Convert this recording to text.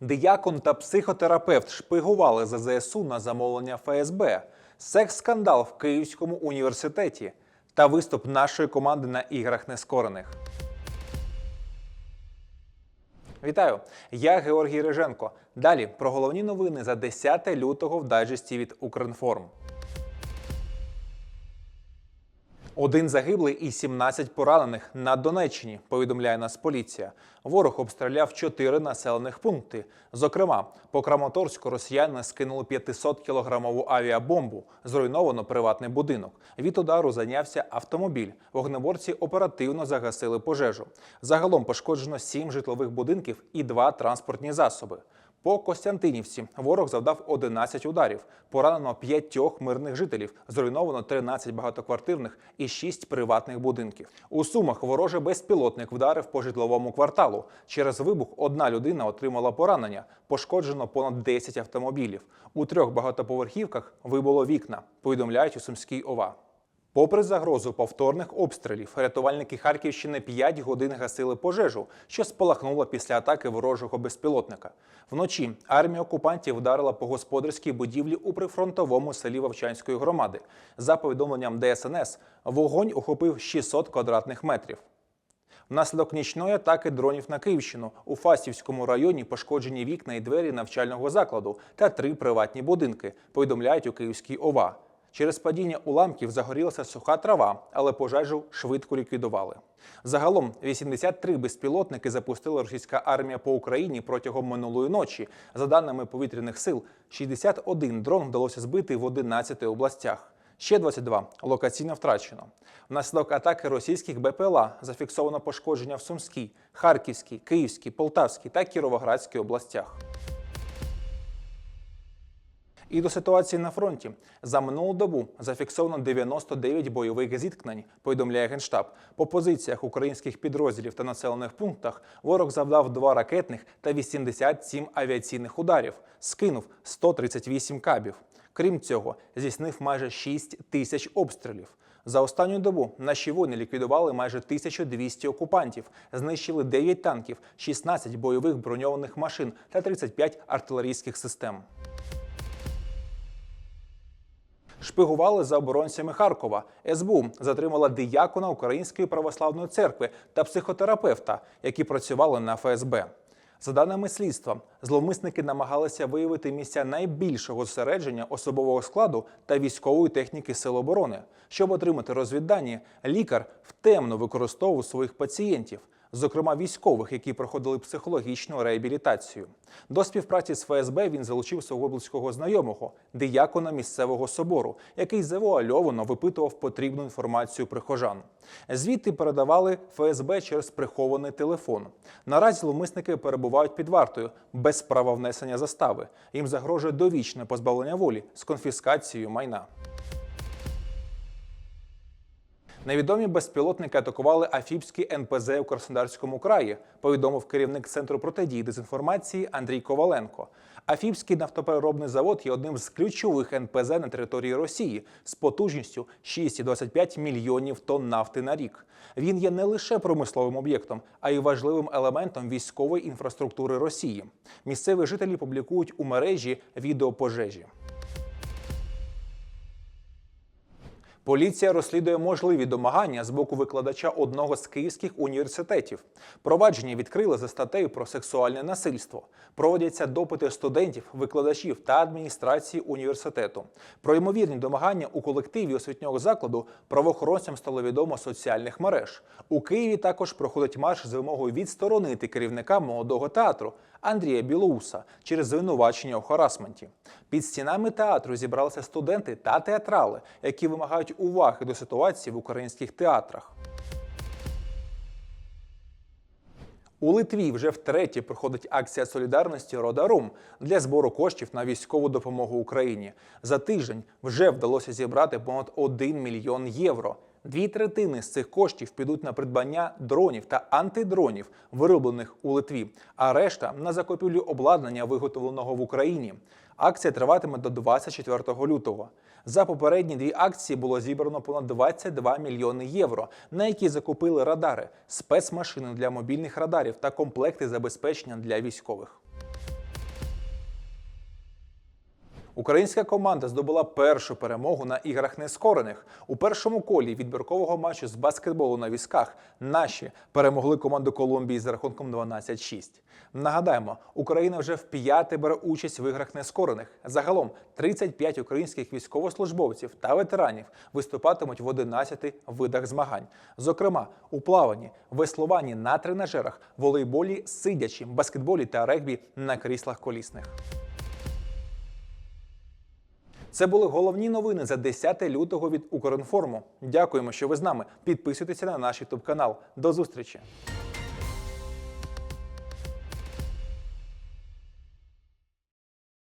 Диякон та психотерапевт шпигували за ЗСУ на замовлення ФСБ, секс-скандал в Київському університеті та виступ нашої команди на іграх нескорених. Вітаю! Я Георгій Риженко. Далі про головні новини за 10 лютого в дайджесті від Укрінформ. Один загиблий і 17 поранених на Донеччині, повідомляє нас поліція. Ворог обстріляв чотири населених пункти. Зокрема, по Краматорську росіяни скинули 500-кілограмову авіабомбу. Зруйновано приватний будинок. Від удару зайнявся автомобіль. Вогнеборці оперативно загасили пожежу. Загалом пошкоджено сім житлових будинків і два транспортні засоби. По Костянтинівці ворог завдав 11 ударів. Поранено п'ятьох мирних жителів. Зруйновано 13 багатоквартирних і 6 приватних будинків. У Сумах вороже безпілотник вдарив по житловому кварталу. Через вибух одна людина отримала поранення. Пошкоджено понад 10 автомобілів. У трьох багатоповерхівках вибуло вікна. Повідомляють у Сумській ОВА. Попри загрозу повторних обстрілів, рятувальники Харківщини 5 годин гасили пожежу, що спалахнула після атаки ворожого безпілотника. Вночі армія окупантів вдарила по господарській будівлі у прифронтовому селі Вовчанської громади. За повідомленням ДСНС, вогонь охопив 600 квадратних метрів. Внаслідок нічної атаки дронів на Київщину у Фастівському районі пошкоджені вікна і двері навчального закладу та три приватні будинки, повідомляють у Київській ОВА. Через падіння уламків загорілася суха трава, але пожежу швидко ліквідували. Загалом 83 безпілотники запустила російська армія по Україні протягом минулої ночі. За даними повітряних сил, 61 дрон вдалося збити в 11 областях. Ще 22 локаційно втрачено. Внаслідок атаки російських БПЛА зафіксовано пошкодження в Сумській, Харківській, Київській, Полтавській та Кіровоградській областях. І до ситуації на фронті за минулу добу зафіксовано 99 бойових зіткнень. Повідомляє генштаб. По позиціях українських підрозділів та населених пунктах ворог завдав два ракетних та 87 авіаційних ударів, скинув 138 кабів. Крім цього, здійснив майже 6 тисяч обстрілів. За останню добу наші воїни ліквідували майже 1200 окупантів, знищили 9 танків, 16 бойових броньованих машин та 35 артилерійських систем. Шпигували за оборонцями Харкова. СБУ затримала диякона Української православної церкви та психотерапевта, які працювали на ФСБ. За даними слідства, зловмисники намагалися виявити місця найбільшого зосередження особового складу та військової техніки Сил оборони. Щоб отримати розвіддані, лікар втемно використовував своїх пацієнтів, зокрема військових, які проходили психологічну реабілітацію. До співпраці з ФСБ він залучив свого близького знайомого, диякона місцевого собору, який завуальовано випитував потрібну інформацію прихожан. Звідти передавали ФСБ через прихований телефон. Наразі зловмисники перебувають під вартою без права внесення застави. Їм загрожує довічне позбавлення волі з конфіскацією майна. Невідомі безпілотники атакували Афіпський НПЗ у Краснодарському краї, повідомив керівник центру протидії дезінформації Андрій Коваленко. Афіпський нафтопереробний завод є одним з ключових НПЗ на території Росії з потужністю 6,25 мільйонів тонн нафти на рік. Він є не лише промисловим об'єктом, а й важливим елементом військової інфраструктури Росії. Місцеві жителі публікують у мережі відео пожежі. Поліція розслідує можливі домагання з боку викладача одного з київських університетів. Провадження відкрили за статтею про сексуальне насильство. Проводяться допити студентів, викладачів та адміністрації університету. Про ймовірні домагання у колективі освітнього закладу правоохоронцям стало відомо соціальних мереж. У Києві також проходить марш з вимогою відсторонити керівника молодого театру Андрія Білоуса через звинувачення у харасменті. Під стінами театру зібралися студенти та театрали, які вимагають уваги до ситуації в українських театрах. У Литві вже втретє проходить акція солідарності Родарум для збору коштів на військову допомогу Україні. За тиждень вже вдалося зібрати понад 1 мільйон євро. Дві третини з цих коштів підуть на придбання дронів та антидронів, вироблених у Литві, а решта на закупівлю обладнання, виготовленого в Україні. Акція триватиме до 24 лютого. За попередні дві акції було зібрано понад 22 мільйони євро, на які закупили радари, спецмашини для мобільних радарів та комплекти забезпечення для військових. Українська команда здобула першу перемогу на іграх нескорених. У першому колі відбіркового матчу з баскетболу на візках наші перемогли команду Колумбії з рахунком 12-6. Нагадаємо, Україна вже вп'яте бере участь в іграх нескорених. Загалом 35 українських військовослужбовців та ветеранів виступатимуть в 11 видах змагань. Зокрема, у плаванні, веслуванні на тренажерах, волейболі сидячі, баскетболі та регбі на кріслах колісних. Це були головні новини за 10 лютого від Укрінформу. Дякуємо, що ви з нами. Підписуйтеся на наш ютуб канал. До зустрічі!